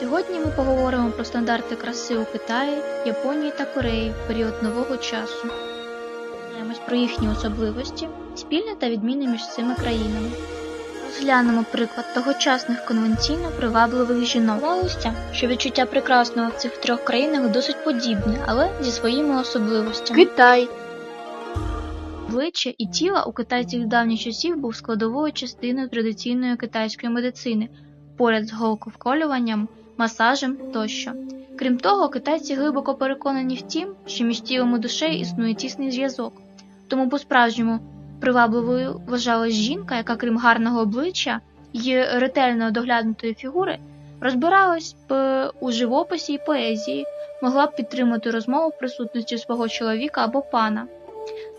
Сьогодні ми поговоримо про стандарти краси у Китаї, Японії та Кореї в період нового часу. Дізнаємось про їхні особливості, спільне та відмінне між цими країнами. Розглянемо приклад тогочасних конвенційно привабливих жінок. Здавалося, що відчуття прекрасного в цих трьох країнах досить подібне, але зі своїми особливостями. Китай, Обличчя і тіла у китайців давніх часів був складовою частиною традиційної китайської медицини, поряд з голковколюванням, масажем тощо. Крім того, китайці глибоко переконані в тім, що між тілом і душею існує тісний зв'язок. Тому по-справжньому привабливою вважалась жінка, яка, крім гарного обличчя і ретельно доглянутої фігури, розбиралась б у живописі і поезії, могла б підтримати розмову в присутності свого чоловіка або пана.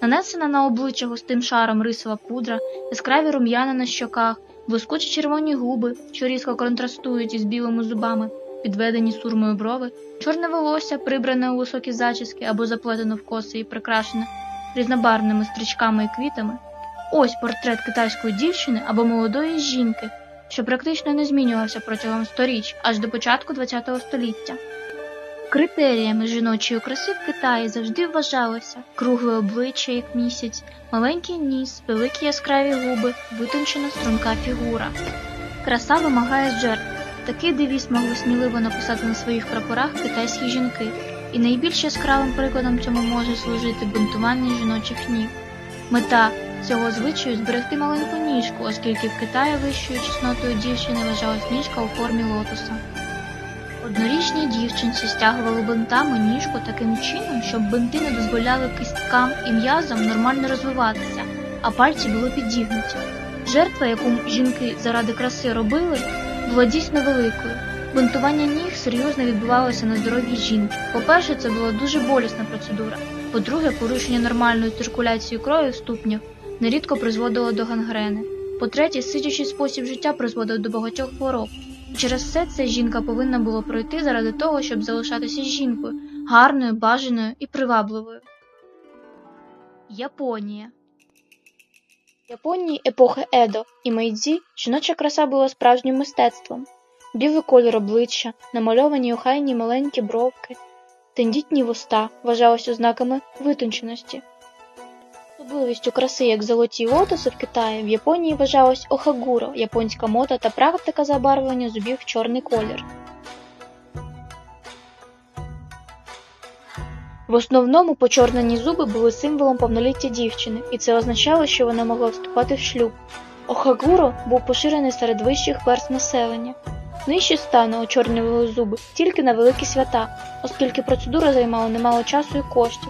Нанесена на обличчя густим шаром рисова пудра, яскраві рум'яна на щоках, блискучі червоні губи, що різко контрастують із білими зубами, підведені сурмою брови, чорне волосся, прибране у високі зачіски або заплетено в коси і прикрашене різнобарвними стрічками і квітами. Ось портрет китайської дівчини або молодої жінки, що практично не змінювався протягом сторіч аж до початку ХХ століття. Критеріями жіночої краси в Китаї завжди вважалося кругле обличчя, як місяць, маленький ніс, великі яскраві губи, витончена струнка фігура. Краса вимагає жертв. Такий девіз могли сміливо написати на своїх прапорах китайські жінки, і найбільш яскравим прикладом цьому може служити бунтування жіночих ніг. Мета цього звичаю зберегти маленьку ніжку, оскільки в Китаї вищою чеснотою дівчини вважалась ніжка у формі лотоса. Однорічній дівчинці стягували бинтами ніжку таким чином, щоб бинти не дозволяли кісткам і м'язам нормально розвиватися, а пальці були підігнуті. Жертва, яку жінки заради краси робили, була дійсно великою. Бинтування ніг серйозно відбувалося на здоров'ї жінки. По-перше, це була дуже болісна процедура. По-друге, порушення нормальної циркуляції крові в ступнях нерідко призводило до гангрени. По-третє, сидячий спосіб життя призводив до багатьох хвороб. Через все це жінка повинна була пройти заради того, щоб залишатися жінкою, гарною, бажаною і привабливою. Японія В Японії епохи Едо і Мейдзі жіноча краса була справжнім мистецтвом. Білий колір обличчя, намальовані охайні маленькі бровки, тендітні вуста вважалися ознаками витонченості. Особливістю краси як золоті лотоси в Китаї в Японії вважалось охагуро, японська мода та практика забарвлення зубів в чорний колір. В основному почорнені зуби були символом повноліття дівчини, і це означало, що вона могла вступати в шлюб. Охагуро був поширений серед вищих верст населення. Нижчі стани очорнювали зуби тільки на великі свята, оскільки процедура займала немало часу і коштів.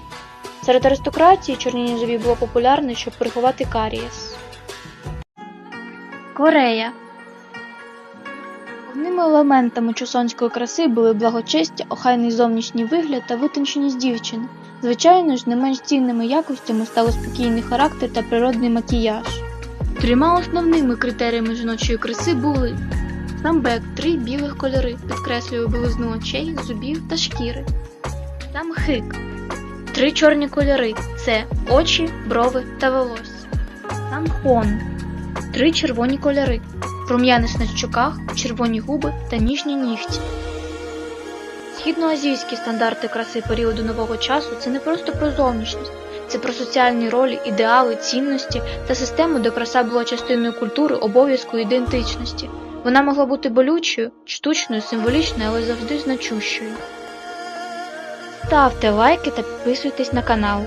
Серед аристократії чорніння зубів було популярне, щоб приховати карієс. Корея Головними елементами чусонської краси були благочестя, охайний зовнішній вигляд та витонченість дівчини. Звичайно ж, не менш цінними якостями стали спокійний характер та природний макіяж. Трьома основними критеріями жіночої краси були самбек три білих кольори, підкреслює білизну очей, зубів та шкіри. Самхик Три чорні кольори це очі, брови та волосся. Самхон Три червоні кольори. Рум'янець на щоках, червоні губи та ніжні нігті. Східноазійські стандарти краси періоду нового часу це не просто про зовнішність, це про соціальні ролі, ідеали, цінності та систему, де краса була частиною культури, обов'язку ідентичності. Вона могла бути болючою, штучною, символічною, але завжди значущою. Ставте лайки та підписуйтесь на канал.